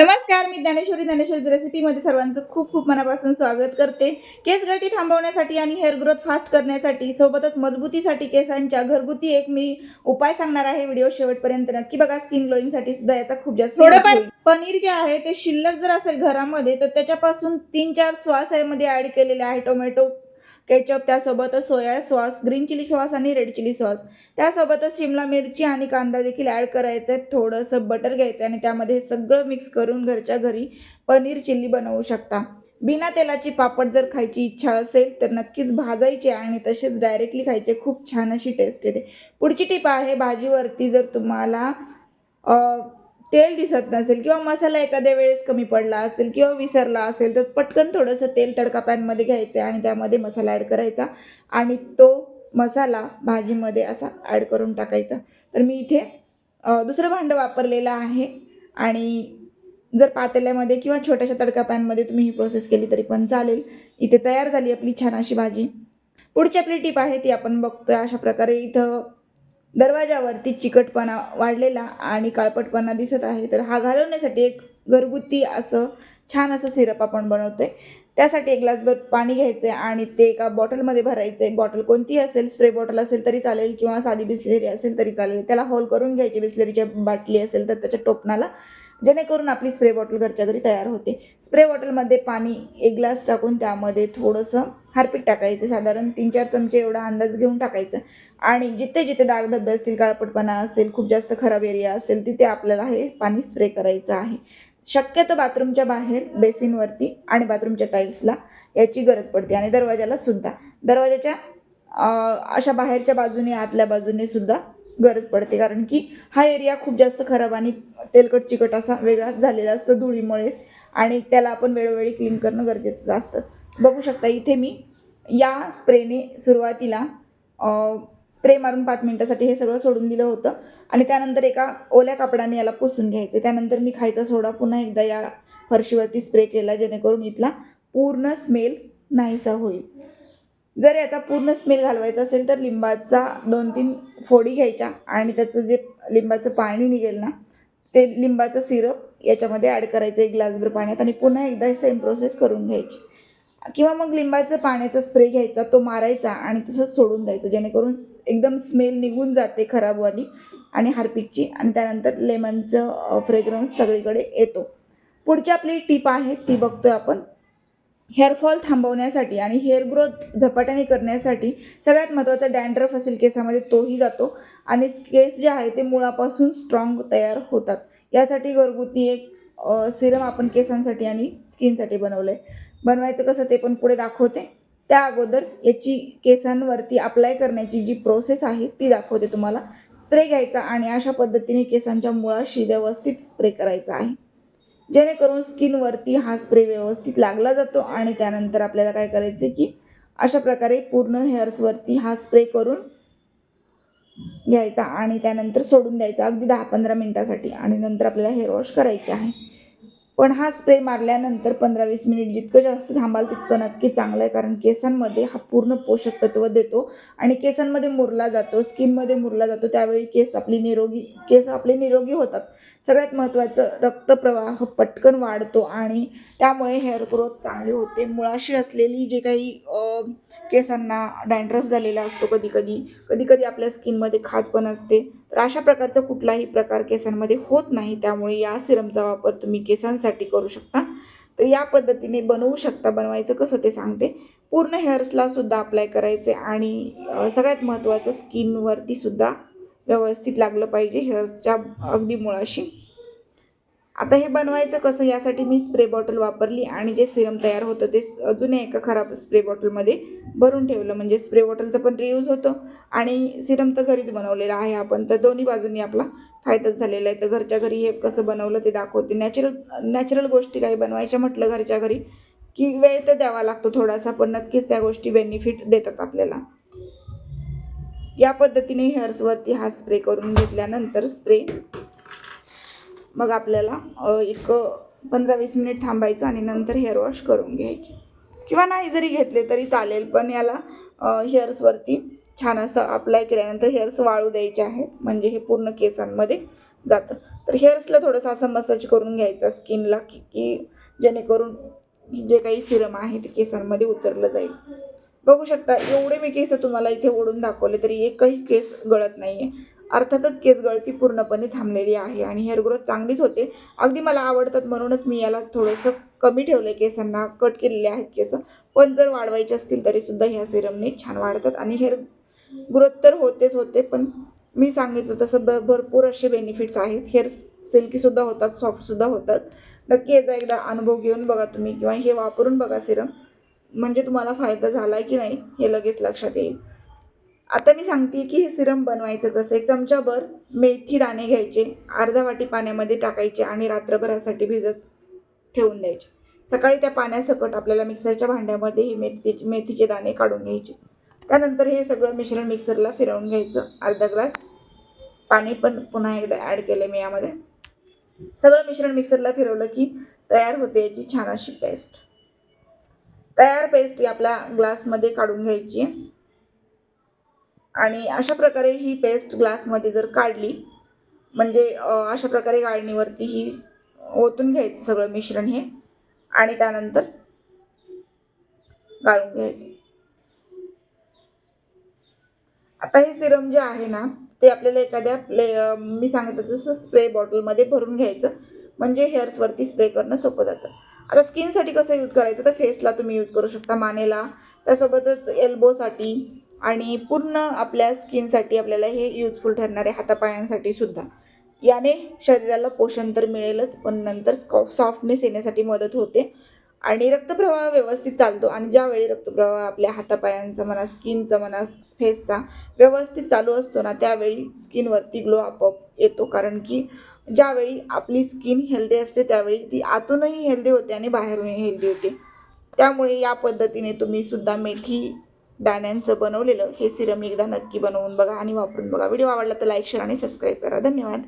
नमस्कार मी ज्ञानेश्वरी ज्ञानेश्वरी रेसिपीमध्ये सर्वांचं खूप खूप मनापासून स्वागत करते. केस गळती थांबवण्यासाठी आणि हेअर ग्रोथ फास्ट करण्यासाठी सोबतच मजबूतीसाठी केसांच्या घरगुती एक मी उपाय सांगणार आहे. व्हिडिओ शेवटपर्यंत नक्की बघा स्किन ग्लोईंगसाठी सुद्धा याचा खूप जास्त थोडंफार पनीर जे आहे ते शिल्लक जर असेल घरामध्ये तर त्याच्यापासून तीन चार सॉस यामध्ये ऍड केलेले आहे. टोमॅटो केचप त्यासोबतच soya sauce green chilli sauce आणि रेड चिली सॉस. त्यासोबतच शिमला मिरची आणि कांदा देखील ॲड करायचं. आहे थोडंसं बटर घ्यायचं आणि त्यामध्ये सगळं मिक्स करून घरच्या घरी पनीर चिल्ली बनवू शकता. बिना तेलाची पापड जर खायची इच्छा असेल तर नक्कीच भाजायचे आणि तसेच डायरेक्टली खायचे. खूप छान अशी टेस्ट येते. पुढची टिप आहे भाजीवरती जर तुम्हाला तेल दिसत नसेल किंवा मसाला एखाद्या वेळेस कमी पडला असेल किंवा विसरला असेल तर पटकन थोडंसं तेल तडका पॅनमध्ये घ्यायचं आहे आणि त्यामध्ये मसाला ॲड करायचा आणि तो मसाला भाजीमध्ये असा ॲड करून टाकायचा. तर मी इथे दुसरं भांडं वापरलेलं आहे आणि जर पातेल्यामध्ये किंवा छोट्याशा तडका पॅनमध्ये तुम्ही ही प्रोसेस केली तरी पण चालेल. इथे तयार झाली आपली छान अशी भाजी. पुढची आपली टीप आहे ती आपण बघतोय. अशा प्रकारे इथं दरवाजावरती चिकटपणा वाढलेला आणि काळपटपणा दिसत आहे. तर हा घालवण्यासाठी एक घरगुती असं छान असं सिरप आपण बनवतोय. त्यासाठी एक ग्लासभर पाणी घ्यायचं आहे आणि ते एका बॉटलमध्ये भरायचं आहे. बॉटल कोणतीही असेल स्प्रे बॉटल असेल तरी चालेल किंवा साधी बिस्लेरी असेल तरी चालेल. त्याला होल करून घ्यायची. बिस्लेरीच्या बाटली असेल तर त्याच्या टोपणाला जेणेकरून आपली स्प्रे बॉटल घरच्या घरी तयार होते. स्प्रे बॉटलमध्ये पाणी एक ग्लास टाकून त्यामध्ये थोडंसं हारपीट टाकायचं. साधारण तीन चार चमचे एवढा अंदाज घेऊन टाकायचं. आणि जिथे जिथे दागधब्बे असतील काळपटपणा असेल खूप जास्त खराब एरिया असेल तिथे आपल्याला हे पाणी स्प्रे करायचं आहे. शक्यतो बाथरूमच्या बाहेर बेसिनवरती आणि बाथरूमच्या टाईल्सला याची गरज पडते आणि दरवाजाला सुद्धा. दरवाजाच्या अशा बाहेरच्या बाजूने आतल्या बाजूने सुद्धा गरज पडते. कारण की हा एरिया खूप जास्त खराब आणि तेलकट चिकट असा वेगळाच झालेला असतो धुळीमुळेच आणि त्याला आपण वेळोवेळी क्लीन करणं गरजेचं असतं. बघू शकता इथे मी या स्प्रेने सुरुवातीला स्प्रे मारून पाच मिनटासाठी हे सगळं सोडून दिलं होतं. आणि त्यानंतर एका ओल्या कापडाने याला पुसून घ्यायचं. त्यानंतर मी खायचा सोडा पुन्हा एकदा या फरशीवरती स्प्रे केला जेणेकरून इथला पूर्ण स्मेल नाहीसा होईल. जर याचा पूर्ण स्मेल घालवायचा असेल तर लिंबाचा दोन तीन फोडी घ्यायच्या. आणि त्याचं जे लिंबाचं पाणी निघेल ना ते लिंबाचं सिरप याच्यामध्ये ॲड करायचं एक ग्लासभर पाण्यात आणि पुन्हा एकदा सेम प्रोसेस करून घ्यायची. किंवा मग लिंबाचं पाण्याचा स्प्रे घ्यायचा तो मारायचा आणि तसंच सोडून द्यायचं. जेणेकरून एकदम स्मेल निघून जाते खराबवाली आणि हार्पिकची आणि त्यानंतर लेमनचं फ्रेग्रन्स सगळीकडे येतो. पुढची आपली टीप आहे ती बघतोय आपण. हेअरफॉल थांबवण्यासाठी आणि हेअर ग्रोथ झपाट्याने करण्यासाठी सगळ्यात महत्त्वाचा डॅन्ड्रफ असेल केसामध्ये तोही जातो. आणि केस जे आहे ते मुळापासून स्ट्रॉंग तयार होतात. यासाठी घरगुती एक सिरम आपण केसांसाठी आणि स्किनसाठी बनवलं आहे बनवायचं कसं ते पण पुढे दाखवते. त्या अगोदर याची केसांवरती अप्लाय करण्याची जी प्रोसेस आहे ती दाखवते तुम्हाला. स्प्रे घ्यायचा आणि अशा पद्धतीने केसांच्या मुळाशी व्यवस्थित स्प्रे करायचा आहे. जेणेकरून स्किनवरती हा स्प्रे व्यवस्थित लागला जातो आणि त्यानंतर आपल्याला काय करायचं की अशा प्रकारे पूर्ण हेअर्सवरती हा स्प्रे करून घ्यायचा आणि त्यानंतर सोडून द्यायचा अगदी दहा पंधरा मिनटासाठी आणि नंतर आपल्याला हेअर वॉश करायचे आहे. पण हा स्प्रे मारल्यानंतर पंधरा वीस मिनिट जितकं जास्त थांबाल तितकं नक्की चांगलं आहे कारण केसांमध्ये हा पूर्ण पोषक तत्व देतो आणि केसांमध्ये मुरला जातो स्किनमध्ये मुरला जातो त्यावेळी केस आपली निरोगी केस आपले निरोगी होतात. सगळ्यात महत्त्वाचं रक्तप्रवाह पटकन वाढतो आणि त्यामुळे हेअर ग्रोथ चांगली होते. मुळाशी असलेली जे काही केसांना डँड्रफ झालेला असतो कधी कधी कधी कधी आपल्या स्किनमध्ये खाज पण असते. तर अशा प्रकारचा कुठलाही प्रकार केसांमध्ये होत नाही. त्यामुळे या सिरमचा वापर तुम्ही केसांसाठी करू शकता. तर या पद्धतीने बनवू शकता. बनवायचं कसं ते सांगते. पूर्ण हेअर्सला सुद्धा अप्लाय करायचे आणि सगळ्यात महत्त्वाचं स्किनवरती सुद्धा व्यवस्थित लागलं पाहिजे. हेअर्सच्या अगदी मुळाशी. आता हे बनवायचं कसं? यासाठी मी स्प्रे बॉटल वापरली आणि जे सिरम तयार होतं ते अजून एका खराब स्प्रे बॉटलमध्ये भरून ठेवलं. म्हणजे स्प्रे बॉटलचा पण रियूज होतो आणि सिरम तर घरीच बनवलेलं आहे आपण. तर दोन्ही बाजूंनी आपला फायदाच झालेला आहे. तर घरच्या घरी हे कसं बनवलं ते दाखवते. नॅचरल नॅचरल गोष्टी काही बनवायच्या म्हटलं घरच्या घरी की वेळ तर द्यावा लागतो थोडासा पण नक्कीच त्या गोष्टी बेनिफिट देतात आपल्याला. या पद्धतीने हेअर्सवरती हा स्प्रे करून घेतल्यानंतर स्प्रे मग आपल्याला एक पंधरा वीस मिनिट थांबायचं आणि नंतर हेअर वॉश करून घ्यायचे. किंवा नाही जरी घेतले तरी चालेल पण याला हेअर्सवरती छान असं अप्लाय केल्यानंतर हेअर्स वाळू द्यायचे आहेत. म्हणजे हे पूर्ण केसांमध्ये जातं. तर हेअर्सला थोडंसं असं मसाज करून घ्यायचा स्किनला की की जेणेकरून जे काही सिरम आहे ते केसांमध्ये उतरलं जाईल. बघू शकता एवढे मी केस तुम्हाला इथे ओढून दाखवले तरी एकही केस गळत नाही आहे अर्थातच केस गळती पूर्णपणे थांबलेली आहे आणि हेअर ग्रोथ चांगलीच होते. अगदी मला आवडतात म्हणूनच मी याला थोडंसं कमी ठेवलं आहे केसांना. कट केलेले आहेत केस. पण जर वाढवायचे असतील तरीसुद्धा ह्या सिरमने छान वाढतात आणि हेअर ग्रोथ तर होतेच होते. पण मी सांगितलं तसं ब भरपूर असे बेनिफिट्स आहेत. हेअर सिल्कीसुद्धा होतात सॉफ्टसुद्धा होतात. नक्की याचा एकदा अनुभव घेऊन बघा तुम्ही किंवा हे वापरून बघा सिरम. म्हणजे तुम्हाला फायदा झाला आहे की नाही हे लगेच लक्षात येईल. आता मी सांगते की हे सिरम बनवायचं कसं एक चमचाभर मेथी दाणे घ्यायचे अर्धा वाटी पाण्यामध्ये टाकायचे आणि रात्रभरासाठी भिजत ठेवून द्यायचे. सकाळी त्या पाण्यासकट आपल्याला मिक्सरच्या भांड्यामध्ये ही मेथी मेथीचे दाणे काढून घ्यायचे. त्यानंतर हे सगळं मिश्रण मिक्सरला फिरवून घ्यायचं. अर्धा ग्लास पाणी पण पुन्हा एकदा ॲड केलं मी यामध्ये. सगळं मिश्रण मिक्सरला फिरवलं की तयार होते याची छान अशी पेस्ट. तयार पेस्ट ही आपल्या ग्लासमध्ये काढून घ्यायची. आणि अशा प्रकारे ही पेस्ट ग्लासमध्ये जर काढली म्हणजे अशा प्रकारे गाळणीवरती ही ओतून घ्यायचं सगळं मिश्रण हे आणि त्यानंतर गाळून घ्यायचं. आता हे सिरम जे आहे ना ते आपल्याला एखाद्या प्ले मी सांगितलं तसं स्प्रे बॉटलमध्ये भरून घ्यायचं. म्हणजे हेअर्सवरती स्प्रे करणं सोपं जातं. आता स्किनसाठी कसं यूज करायचं? तर फेसला तुम्ही यूज करू शकता मानेला. त्यासोबतच एल्बोसाठी आणि पूर्ण आपल्या स्किनसाठी आपल्याला हे युजफुल ठरणार आहे हातापायांसाठी सुद्धा. याने शरीराला पोषण तर मिळेलच पण नंतर सॉफ्टनेस येण्यासाठी मदत होते. आणि रक्तप्रवाह व्यवस्थित चालतो आणि ज्यावेळी रक्तप्रवाह आपल्या हातापायांचा म्हणा स्किनचा म्हणा फेसचा व्यवस्थित चालू असतो ना त्यावेळी स्किनवरती ग्लो आपोआप येतो. कारण की ज्यावेळी आपली स्किन हेल्दी असते त्यावेळी ती आतूनही हेल्दी होते आणि बाहेरूनही हेल्दी होते. त्यामुळे या पद्धतीने तुम्ही सुद्धा मेथी दाण्यांचं बनवलेलं हे सिरम एकदा नक्की बनवून बघा आणि वापरून बघा. व्हिडिओ आवडला तर लाईक शेअर आणि सबस्क्राईब करा. धन्यवाद.